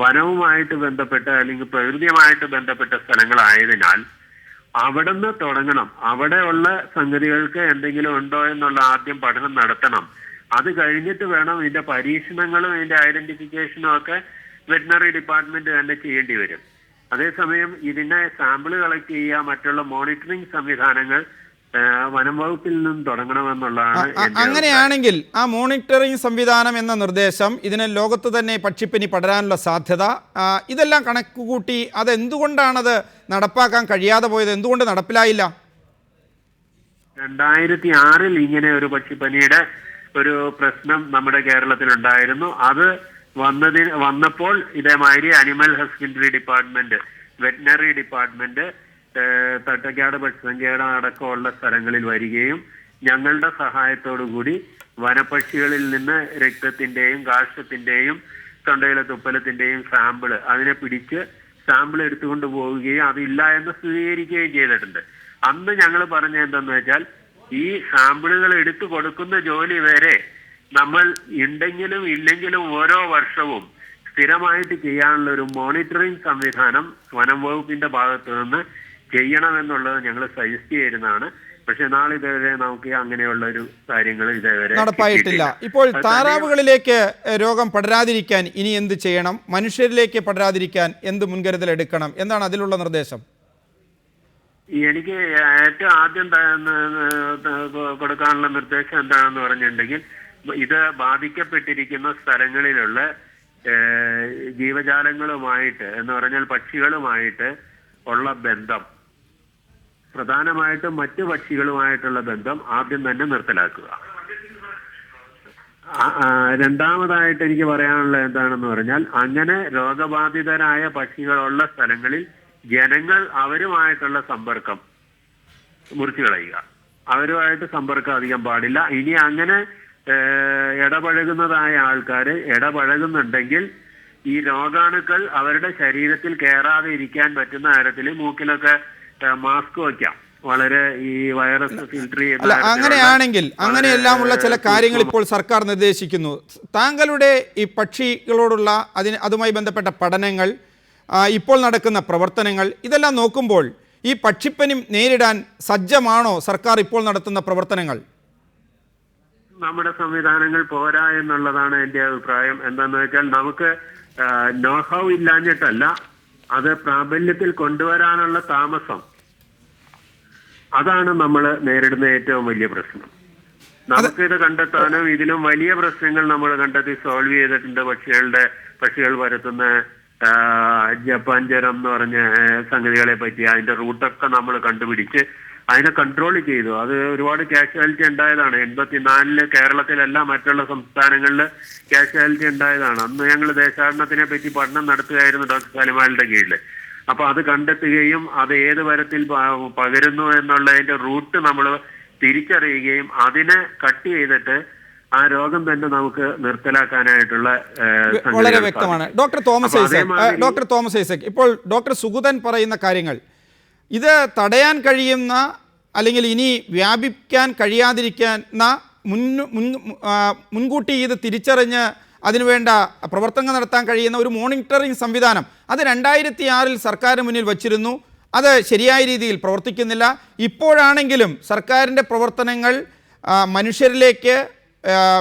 വനവുമായിട്ട് ബന്ധപ്പെട്ട അല്ലെങ്കിൽ പ്രകൃതിയുമായിട്ട് ബന്ധപ്പെട്ട സ്ഥലങ്ങളായതിനാൽ അവിടുന്ന് തുടങ്ങണം. അവിടെയുള്ള സംഗതികൾക്ക് എന്തെങ്കിലും ഉണ്ടോ എന്നുള്ള ആദ്യം പഠനം നടത്തണം. അത് കഴിഞ്ഞിട്ട് വേണം ഇതിന്റെ പരീക്ഷണങ്ങളും ഇതിന്റെ ഐഡന്റിഫിക്കേഷനും ഒക്കെ വെറ്റിനറി ഡിപ്പാർട്ട്മെന്റ് തന്നെ ചെയ്യേണ്ടി വരും. അതേസമയം ഇതിനെ സാമ്പിൾ കളക്ട് ചെയ്യുക മറ്റുള്ള മോണിറ്ററിംഗ് സംവിധാനങ്ങൾ വനം വകുപ്പിൽ നിന്നും തുടങ്ങണമെന്നുള്ളതാണ് അങ്ങനെയാണെങ്കിൽ ആ മോണിറ്ററിംഗ് സംവിധാനം എന്ന നിർദ്ദേശം ഇതിന് ലോകത്ത് തന്നെ പക്ഷിപ്പനി പടരാനുള്ള സാധ്യത ഇതെല്ലാം കണക്കുകൂട്ടി അത് എന്തുകൊണ്ടാണത് നടപ്പാക്കാൻ കഴിയാതെ പോയത്? എന്തുകൊണ്ട് നടപ്പിലായില്ല? രണ്ടായിരത്തി ആറിൽ ഇങ്ങനെ ഒരു പക്ഷിപ്പനിയുടെ ഒരു പ്രശ്നം നമ്മുടെ കേരളത്തിൽ ഉണ്ടായിരുന്നു അത് വന്നതിന് വന്നപ്പോൾ ഇതേമാതിരി animal husbandry department veterinary department Thattekad പക്ഷിസങ്കേതം അടക്കമുള്ള സ്ഥലങ്ങളിൽ വരികയും ഞങ്ങളുടെ സഹായത്തോടു കൂടി വനപക്ഷികളിൽ നിന്ന് രക്തത്തിന്റെയും കാഷ്ടത്തിന്റെയും തൊണ്ടയിലെ തുപ്പലത്തിന്റെയും സാമ്പിൾ അതിനെ പിടിച്ച് സാമ്പിൾ എടുത്തുകൊണ്ട് പോവുകയും അതില്ല എന്ന് സ്ഥിരീകരിക്കുകയും ചെയ്തിട്ടുണ്ട്. അന്ന് ഞങ്ങൾ പറഞ്ഞ എന്തെന്ന് വെച്ചാൽ ഈ സാമ്പിളുകൾ എടുത്തു കൊടുക്കുന്ന ജോലി വരെ നമ്മൾ ഉണ്ടെങ്കിലും ഇല്ലെങ്കിലും ഓരോ വർഷവും സ്ഥിരമായിട്ട് ചെയ്യാനുള്ള ഒരു മോണിറ്ററിംഗ് സംവിധാനം വനം വകുപ്പിന്റെ ഭാഗത്തു നിന്ന് ചെയ്യണമെന്നുള്ളത് ഞങ്ങൾ സജസ്റ്റ് ചെയ്യുന്നതാണ് പക്ഷെ നാളെ ഇതുവരെ നമുക്ക് അങ്ങനെയുള്ള ഒരു കാര്യങ്ങൾ ഇതേവരെ നടപ്പായിട്ടില്ല. ഇപ്പോൾ താറാവുകളിലേക്ക് രോഗം പടരാതിരിക്കാൻ ഇനി എന്ത് ചെയ്യണം? മനുഷ്യരിലേക്ക് പടരാതിരിക്കാൻ എന്ത് മുൻകരുതൽ എടുക്കണം എന്താണ് അതിലുള്ള നിർദ്ദേശം? എനിക്ക് ഏറ്റവും ആദ്യം കൊടുക്കാനുള്ള നിർദ്ദേശം എന്താണെന്ന് പറഞ്ഞിട്ടുണ്ടെങ്കിൽ ഇത് ബാധിക്കപ്പെട്ടിരിക്കുന്ന സ്ഥലങ്ങളിലുള്ള ജീവജാലങ്ങളുമായിട്ട് എന്ന് പറഞ്ഞാൽ പക്ഷികളുമായിട്ട് ഉള്ള ബന്ധം. പ്രധാനമായിട്ടും മറ്റു പക്ഷികളുമായിട്ടുള്ള ബന്ധം ആദ്യം തന്നെ നിർത്തലാക്കുക. രണ്ടാമതായിട്ട് എനിക്ക് പറയാനുള്ളത് എന്താണെന്ന് പറഞ്ഞാൽ അങ്ങനെ രോഗബാധിതരായ പക്ഷികളുള്ള സ്ഥലങ്ങളിൽ ജനങ്ങൾ അവരുമായിട്ടുള്ള സമ്പർക്കം മുറിച്ചു കളയുക. അവരുമായിട്ട് സമ്പർക്കം അധികം പാടില്ല. ഇനി അങ്ങനെ ഇടപഴകുന്നതായ ആൾക്കാർ ഇടപഴകുന്നുണ്ടെങ്കിൽ ഈ രോഗാണുക്കൾ അവരുടെ ശരീരത്തിൽ കയറാതെ ഇരിക്കാൻ പറ്റുന്ന തരത്തിൽ മൂക്കിലൊക്കെ മാസ്ക് വയ്ക്കാം. വളരെ ഈ വൈറസ് ഫിൽട്ടർ ചെയ്ത് അങ്ങനെയാണെങ്കിൽ അങ്ങനെയെല്ലാമുള്ള ചില കാര്യങ്ങൾ ഇപ്പോൾ സർക്കാർ നിർദ്ദേശിക്കുന്നു. താങ്കളുടെ ഈ പക്ഷികളോടുള്ള അതിന് അതുമായി ബന്ധപ്പെട്ട പഠനങ്ങൾ ഇപ്പോൾ നടക്കുന്ന പ്രവർത്തനങ്ങൾ ഇതെല്ലാം നോക്കുമ്പോൾ ഈ പക്ഷിപ്പനി നേരിടാൻ സജ്ജമാണോ സർക്കാർ ഇപ്പോൾ നടത്തുന്ന പ്രവർത്തനങ്ങൾ? നമ്മുടെ സംവിധാനങ്ങൾ പോരാ എന്നുള്ളതാണ് എന്റെ അഭിപ്രായം. എന്താന്ന് വെച്ചാൽ നമുക്ക് നോഹൗ ഇല്ലാഞ്ഞിട്ടല്ല അത് പ്രാബല്യത്തിൽ കൊണ്ടുവരാനുള്ള താമസം. അതാണ് നമ്മൾ നേരിടുന്ന ഏറ്റവും വലിയ പ്രശ്നം. നമുക്കിത് കണ്ടെത്താനും ഇതിലും വലിയ പ്രശ്നങ്ങൾ നമ്മൾ കണ്ടെത്തി സോൾവ് ചെയ്തിട്ടുണ്ട് പക്ഷികളുടെ പക്ഷികൾ പരത്തുന്ന ജപ്പാൻ ജ്വരം എന്ന് പറഞ്ഞ സംഗതികളെ പറ്റി അതിന്റെ റൂട്ടൊക്കെ നമ്മൾ കണ്ടുപിടിച്ച് അതിനെ കൺട്രോൾ ചെയ്തു. അത് ഒരുപാട് കാഷ്വാലിറ്റി ഉണ്ടായതാണ്. എൺപത്തിനാലിൽ കേരളത്തിലല്ല മറ്റുള്ള സംസ്ഥാനങ്ങളിൽ കാഷ്വാലിറ്റി ഉണ്ടായതാണ്. അന്ന് ഞങ്ങൾ ദേശാടനത്തിനെ പറ്റി പഠനം നടത്തുകയായിരുന്നു ഡോക്ടർ സലിമാലിന്റെ കീഴിൽ അപ്പൊ അത് കണ്ടെത്തുകയും അത് ഏത് തരത്തിൽ പകരുന്നു എന്നുള്ളതിന്റെ റൂട്ട് നമ്മൾ തിരിച്ചറിയുകയും അതിനെ കട്ട് ചെയ്തിട്ട് ആ രോഗം തന്നെ നമുക്ക് നിർത്തലാക്കാനായിട്ടുള്ള വളരെ വ്യക്തമാണ്. ഡോക്ടർ തോമസ് ഐസക് ഡോക്ടർ തോമസ് ഐസക് ഇപ്പോൾ ഡോക്ടർ സുഗുതൻ പറയുന്ന കാര്യങ്ങൾ ഇത് തടയാൻ കഴിയുന്ന അല്ലെങ്കിൽ ഇനി വ്യാപിക്കാൻ കഴിയാതിരിക്കുന്ന മുൻ മുൻ മുൻകൂട്ടി ഇത് തിരിച്ചറിഞ്ഞ് അതിനുവേണ്ട പ്രവർത്തനങ്ങൾ നടത്താൻ കഴിയുന്ന ഒരു മോണിറ്ററിംഗ് സംവിധാനം. അത് രണ്ടായിരത്തി ആറിൽ സർക്കാരിന് മുന്നിൽ വച്ചിരുന്നു. അത് ശരിയായ രീതിയിൽ പ്രവർത്തിക്കുന്നില്ല. ഇപ്പോഴാണെങ്കിലും സർക്കാരിന്റെ പ്രവർത്തനങ്ങൾ മനുഷ്യരിലേക്ക്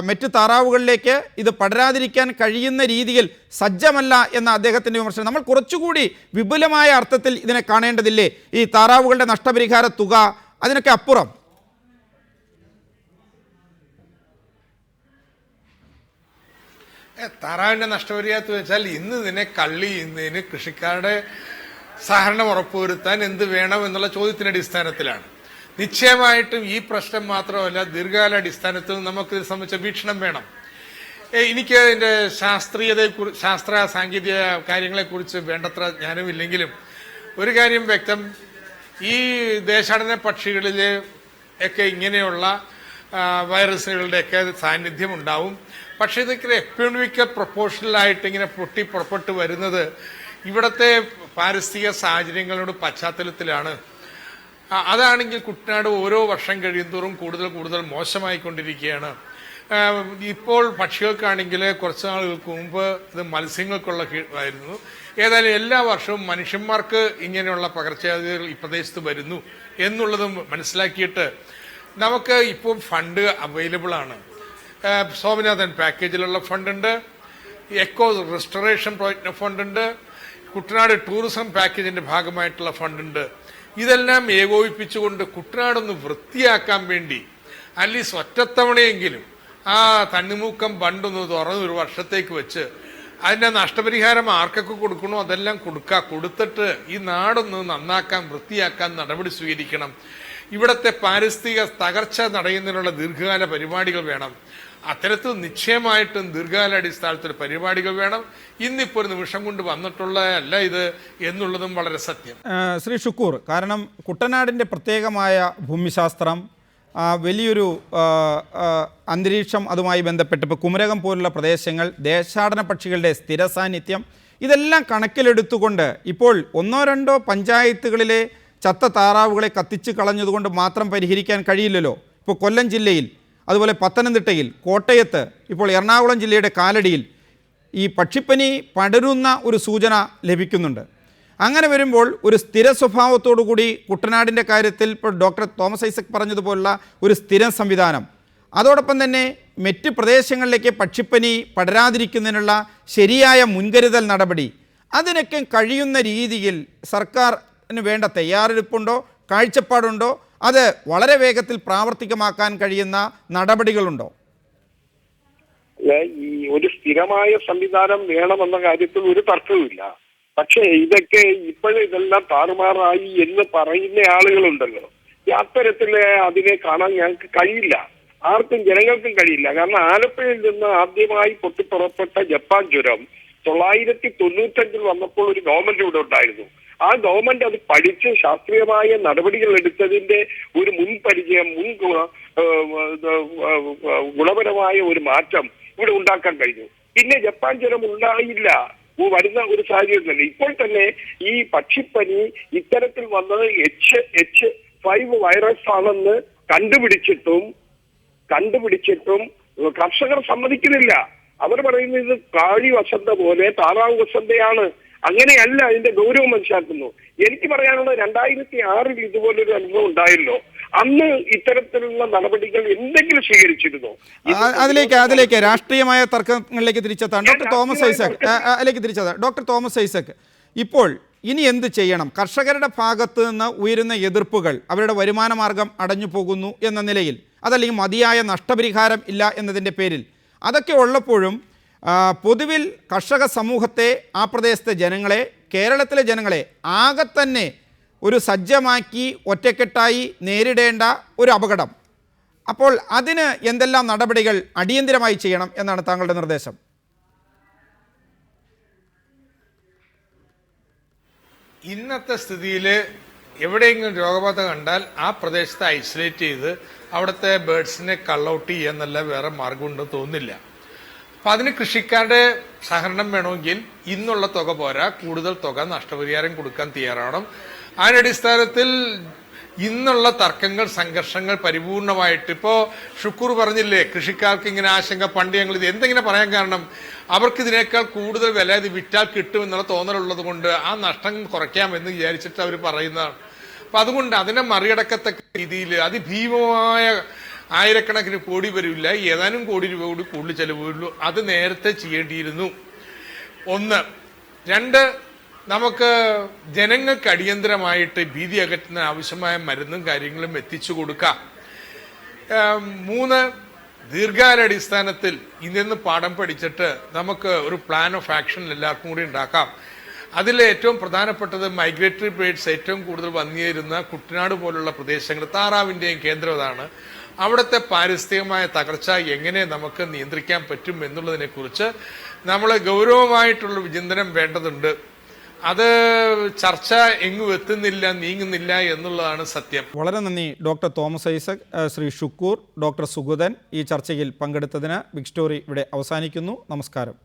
മറ്റ് താറാവുകളിലേക്ക് ഇത് പടരാതിരിക്കാൻ കഴിയുന്ന രീതിയിൽ സജ്ജമല്ല എന്ന അദ്ദേഹത്തിന്റെ വിമർശനം. നമ്മൾ കുറച്ചുകൂടി വിപുലമായ അർത്ഥത്തിൽ ഇതിനെ കാണേണ്ടതില്ലേ? ഈ താറാവുകളുടെ നഷ്ടപരിഹാര തുക അതിനൊക്കെ അപ്പുറം ഏ, താറാവിന്റെ നഷ്ടപരിഹാരത്ത് വെച്ചാൽ ഇന്ന് ഇതിനെ കള്ളി ഇന്നതിന് കൃഷിക്കാരുടെ സഹകരണം ഉറപ്പുവരുത്താൻ എന്ത് വേണം എന്നുള്ള ചോദ്യത്തിന്റെ അടിസ്ഥാനത്തിലാണ്. നിശ്ചയമായിട്ടും ഈ പ്രശ്നം മാത്രമല്ല ദീർഘകാല അടിസ്ഥാനത്തിൽ നമുക്ക് ഇത് സംബന്ധിച്ച വീക്ഷണം വേണം. എനിക്ക് അതിന്റെ ശാസ്ത്രീയതയെ ശാസ്ത്ര സാങ്കേതിക കാര്യങ്ങളെക്കുറിച്ച് വേണ്ടത്ര ജ്ഞാനമില്ലെങ്കിലും ഒരു കാര്യം വ്യക്തം. ഈ ദേശാടന പക്ഷികളിൽ ഒക്കെ ഇങ്ങനെയുള്ള വൈറസുകളുടെയൊക്കെ സാന്നിധ്യം ഉണ്ടാവും. പക്ഷേ ഇതൊക്കെ എക്കണോമിക്കൽ പ്രൊപ്പോഷനിലായിട്ട് ഇങ്ങനെ പൊട്ടി പുറപ്പെട്ട് വരുന്നത് ഇവിടുത്തെ പാരിസ്ഥിതിക സാഹചര്യങ്ങളുടെ പശ്ചാത്തലത്തിലാണ്. അതാണെങ്കിൽ കുട്ടനാട് ഓരോ വർഷം കഴിയുന്തോറും കൂടുതൽ കൂടുതൽ മോശമായിക്കൊണ്ടിരിക്കുകയാണ്. ഇപ്പോൾ പക്ഷികൾക്കാണെങ്കിൽ കുറച്ച് നാളുകൾക്ക് മുമ്പ് ഇത് മത്സ്യങ്ങൾക്കുള്ള ആയിരുന്നു. ഏതായാലും എല്ലാ വർഷവും മനുഷ്യന്മാർക്ക് ഇങ്ങനെയുള്ള പകർച്ചവ്യാധികൾ ഈ പ്രദേശത്ത് വരുന്നു എന്നുള്ളതും മനസ്സിലാക്കിയിട്ട് നമുക്ക് ഇപ്പോൾ ഫണ്ട് അവൈലബിൾ ആണ് സ്വാമിനാഥൻ പാക്കേജിലുള്ള ഫണ്ടുണ്ട്. എക്കോ റെസ്റ്റോറേഷൻ പ്രോജക്റ്റിന് ഫണ്ടുണ്ട്. കുട്ടനാട് ടൂറിസം പാക്കേജിന്റെ ഭാഗമായിട്ടുള്ള ഫണ്ടുണ്ട്. ഇതെല്ലാം ഏകോപിപ്പിച്ചുകൊണ്ട് കുട്ടനാടൊന്ന് വൃത്തിയാക്കാൻ വേണ്ടി അറ്റ്ലീസ്റ്റ് ഒറ്റത്തവണയെങ്കിലും ആ തണ്ണിമൂക്കം ബണ്ടൊന്ന് തുറന്ന് ഒരു വർഷത്തേക്ക് വെച്ച് അതിന്റെ നഷ്ടപരിഹാരം ആർക്കൊക്കെ കൊടുക്കണോ അതെല്ലാം കൊടുക്കുക കൊടുത്തിട്ട് ഈ നാടൊന്ന് നന്നാക്കാൻ വൃത്തിയാക്കാൻ നടപടി സ്വീകരിക്കണം. ഇവിടത്തെ പാരിസ്ഥിതിക തകർച്ച തടയുന്നതിനുള്ള ദീർഘകാല പരിപാടികൾ വേണം. അത്തരത്തിൽ നിശ്ചയമായിട്ടും ദീർഘകാല അടിസ്ഥാനത്തിൽ പരിപാടികൾ വേണം. ഇന്നിപ്പോ ഒരു നിമിഷം കൊണ്ട് വന്നിട്ടുള്ള അല്ല ഇത് എന്നുള്ളതും വളരെ സത്യം. ശ്രീ ഷുക്കൂർ കാരണം കുട്ടനാടിന്റെ പ്രത്യേകമായ ഭൂമിശാസ്ത്രം വലിയൊരു അന്തരീക്ഷം അതുമായി ബന്ധപ്പെട്ട് ഇപ്പോൾ കുമരകം പോലുള്ള പ്രദേശങ്ങൾ ദേശാടന പക്ഷികളുടെ സ്ഥിര സാന്നിധ്യം ഇതെല്ലാം കണക്കിലെടുത്തുകൊണ്ട് ഇപ്പോൾ ഒന്നോ രണ്ടോ പഞ്ചായത്തുകളിലെ ചത്ത താറാവുകളെ കത്തിച്ച് കളഞ്ഞതുകൊണ്ട് മാത്രം പരിഹരിക്കാൻ കഴിയില്ലല്ലോ. ഇപ്പോൾ കൊല്ലം ജില്ലയിൽ അതുപോലെ പത്തനംതിട്ടയിൽ കോട്ടയത്ത് ഇപ്പോൾ എറണാകുളം ജില്ലയുടെ കാലടിയിൽ ഈ പക്ഷിപ്പനി പടരുന്ന ഒരു സൂചന ലഭിക്കുന്നുണ്ട്. അങ്ങനെ വരുമ്പോൾ ഒരു സ്ഥിര സ്വഭാവത്തോടു കൂടി കുട്ടനാടിന്റെ കാര്യത്തിൽ ഇപ്പോൾ ഡോക്ടർ തോമസ് ഐസക് പറഞ്ഞതുപോലുള്ള ഒരു സ്ഥിരം സംവിധാനം. അതോടൊപ്പം തന്നെ മറ്റ് പ്രദേശങ്ങളിലേക്ക് പക്ഷിപ്പനി പടരാതിരിക്കുന്നതിനുള്ള ശരിയായ മുൻകരുതൽ നടപടി. അതിനൊക്കെ കഴിയുന്ന രീതിയിൽ സർക്കാരിന് വേണ്ട തയ്യാറെടുപ്പുണ്ടോ? കാഴ്ചപ്പാടുണ്ടോ? അത് വളരെ വേഗത്തിൽ പ്രാവർത്തികമാക്കാൻ കഴിയുന്ന നടപടികളുണ്ടോ? ഈ ഒരു സ്ഥിരമായ സംവിധാനം വേണമെന്ന കാര്യത്തിൽ ഒരു തർക്കവുമില്ല. പക്ഷേ ഇതൊക്കെ ഇപ്പോഴും ഇതെല്ലാം താറുമാറായി എന്ന് പറയുന്ന ആളുകളുണ്ടല്ലോ. അത്തരത്തിൽ അതിനെ കാണാൻ ഞങ്ങൾക്ക് കഴിയില്ല. ആർക്കും ജനങ്ങൾക്കും കഴിയില്ല. കാരണം ആലപ്പുഴയിൽ നിന്ന് ആദ്യമായി പൊട്ടിപ്പുറപ്പെട്ട ജപ്പാൻ ജ്വരം തൊള്ളായിരത്തി തൊണ്ണൂറ്റഞ്ചിൽ വന്നപ്പോൾ ഒരു ഗവൺമെന്റ് ഇവിടെ ഉണ്ടായിരുന്നു. ആ ഗവൺമെന്റ് അത് പഠിച്ച് ശാസ്ത്രീയമായ നടപടികൾ എടുത്തതിന്റെ ഒരു മുൻപരിചയം മുൻ ഗുണപരമായ ഒരു മാറ്റം ഇവിടെ ഉണ്ടാക്കാൻ കഴിഞ്ഞു. പിന്നെ ജപ്പാൻ ജ്വരം ഉണ്ടായില്ല. വരുന്ന ഒരു സാഹചര്യം തന്നെ ഇപ്പോൾ തന്നെ ഈ പക്ഷിപ്പനി ഇത്തരത്തിൽ വന്നത് എച്ച് എച്ച് ഫൈവ് വൈറസ് ആണെന്ന് കണ്ടുപിടിച്ചിട്ടും കണ്ടുപിടിച്ചിട്ടും കർഷകർ സമ്മതിക്കുന്നില്ല. അവർ പറയുന്നത് കാഴി വസന്ത പോലെ താറാവ് വസന്തയാണ്. അങ്ങനെയല്ല അതിന്റെ ഗൗരവം മനസ്സിലാക്കുന്നു. എനിക്ക് പറയാനുള്ളത് രണ്ടായിരത്തി ആറിൽ ഇതുപോലൊരു അനുഭവം ഉണ്ടായല്ലോ. അന്ന് ഇത്തരത്തിലുള്ള നടപടികൾ എന്തെങ്കിലും സ്വീകരിച്ചിരുന്നോ? അതിലേക്ക് അതിലേക്ക്. രാഷ്ട്രീയമായ തർക്കങ്ങളിലേക്ക് തിരിച്ചെത്താം ഡോക്ടർ തോമസ് ഐസക് അതിലേക്ക് തിരിച്ചെത്താം ഡോക്ടർ തോമസ് ഐസക് ഇപ്പോൾ ഇനി എന്ത് ചെയ്യണം? കർഷകരുടെ ഭാഗത്ത് നിന്ന് ഉയരുന്ന എതിർപ്പുകൾ അവരുടെ വരുമാന മാർഗം അടഞ്ഞു പോകുന്നു എന്ന നിലയിൽ അതല്ലെങ്കിൽ മതിയായ നഷ്ടപരിഹാരം ഇല്ല എന്നതിന്റെ പേരിൽ അതൊക്കെ ഉള്ളപ്പോഴും പൊതുവിൽ കർഷക സമൂഹത്തെ ആ പ്രദേശത്തെ ജനങ്ങളെ കേരളത്തിലെ ജനങ്ങളെ ആകെ തന്നെ ഒരു സജ്ജമാക്കി ഒറ്റക്കെട്ടായി നേരിടേണ്ട ഒരു അപകടം. അപ്പോൾ അതിന് എന്തെല്ലാം നടപടികൾ അടിയന്തിരമായി ചെയ്യണം എന്നാണ് താങ്കളുടെ നിർദ്ദേശം? ഇന്നത്തെ സ്ഥിതിയിൽ എവിടെയെങ്കിലും രോഗബാധ കണ്ടാൽ ആ പ്രദേശത്തെ ഐസൊലേറ്റ് ചെയ്ത് അവിടുത്തെ ബേഡ്സിനെ കള്ളൗട്ട് ചെയ്യാന്നല്ല വേറെ മാർഗമുണ്ടെന്ന് തോന്നുന്നില്ല. അപ്പൊ അതിന് കൃഷിക്കാരുടെ സഹകരണം വേണമെങ്കിൽ ഇന്നുള്ള തുക പോരാ. കൂടുതൽ തുക നഷ്ടപരിഹാരം കൊടുക്കാൻ തയ്യാറാവണം. അതിനടിസ്ഥാനത്തിൽ ഇന്നുള്ള തർക്കങ്ങൾ സംഘർഷങ്ങൾ പരിപൂർണമായിട്ട് ഇപ്പോ ഷുക്കൂർ പറഞ്ഞില്ലേ കൃഷിക്കാർക്ക് ഇങ്ങനെ ആശങ്ക പണ്ട് ഞങ്ങൾ ഇത് എന്തെങ്കിലും പറയാൻ കാരണം അവർക്ക് ഇതിനേക്കാൾ കൂടുതൽ വില ഇത് വിറ്റാൽ കിട്ടും എന്നുള്ള തോന്നലുള്ളത് കൊണ്ട് ആ നഷ്ടം കുറയ്ക്കാമെന്ന് വിചാരിച്ചിട്ട് അവർ പറയുന്നതാണ്. അപ്പൊ അതുകൊണ്ട് അതിനെ മറികടക്കത്തക്ക രീതിയിൽ അതിഭീമമായ ആയിരക്കണക്കിന് കോടി വരില്ല. ഏതാനും കോടി രൂപ കൂടി കൂടുതൽ ചെലവ് വരുള്ളൂ അത് നേരത്തെ ചെയ്യേണ്ടിയിരുന്നു. ഒന്ന് രണ്ട് നമുക്ക് ജനങ്ങൾക്ക് അടിയന്തരമായിട്ട് ഭീതി അകറ്റുന്ന ആവശ്യമായ മരുന്നും കാര്യങ്ങളും എത്തിച്ചു കൊടുക്കാം. മൂന്ന് ദീർഘകാലാടിസ്ഥാനത്തിൽ ഇന്ന് പാഠം പഠിച്ചിട്ട് നമുക്ക് ഒരു പ്ലാൻ ഓഫ് ആക്ഷൻ എല്ലാവർക്കും കൂടി ഉണ്ടാക്കാം. അതിൽ ഏറ്റവും പ്രധാനപ്പെട്ടത് മൈഗ്രേറ്ററി ബേഡ്സ് ഏറ്റവും കൂടുതൽ വന്നിരുന്ന കുട്ടനാട് പോലുള്ള പ്രദേശങ്ങൾ താറാവിന്റെയും കേന്ദ്രം അവിടുത്തെ പാരിസ്ഥിതികമായ തകർച്ച എങ്ങനെ നമുക്ക് നിയന്ത്രിക്കാൻ പറ്റും എന്നുള്ളതിനെ കുറിച്ച് നമ്മൾ ഗൗരവമായിട്ടുള്ള വിചിന്തനം വേണ്ടതുണ്ട്. അത് ചർച്ച എങ്ങും എത്തുന്നില്ല നീങ്ങുന്നില്ല എന്നുള്ളതാണ് സത്യം. വളരെ നന്ദി ഡോക്ടർ തോമസ് ഐസക് ശ്രീ ഷുക്കൂർ ഡോക്ടർ സുഗതൻ ഈ ചർച്ചയിൽ പങ്കെടുത്തതിന് ബിഗ് സ്റ്റോറി ഇവിടെ അവസാനിക്കുന്നു. നമസ്കാരം.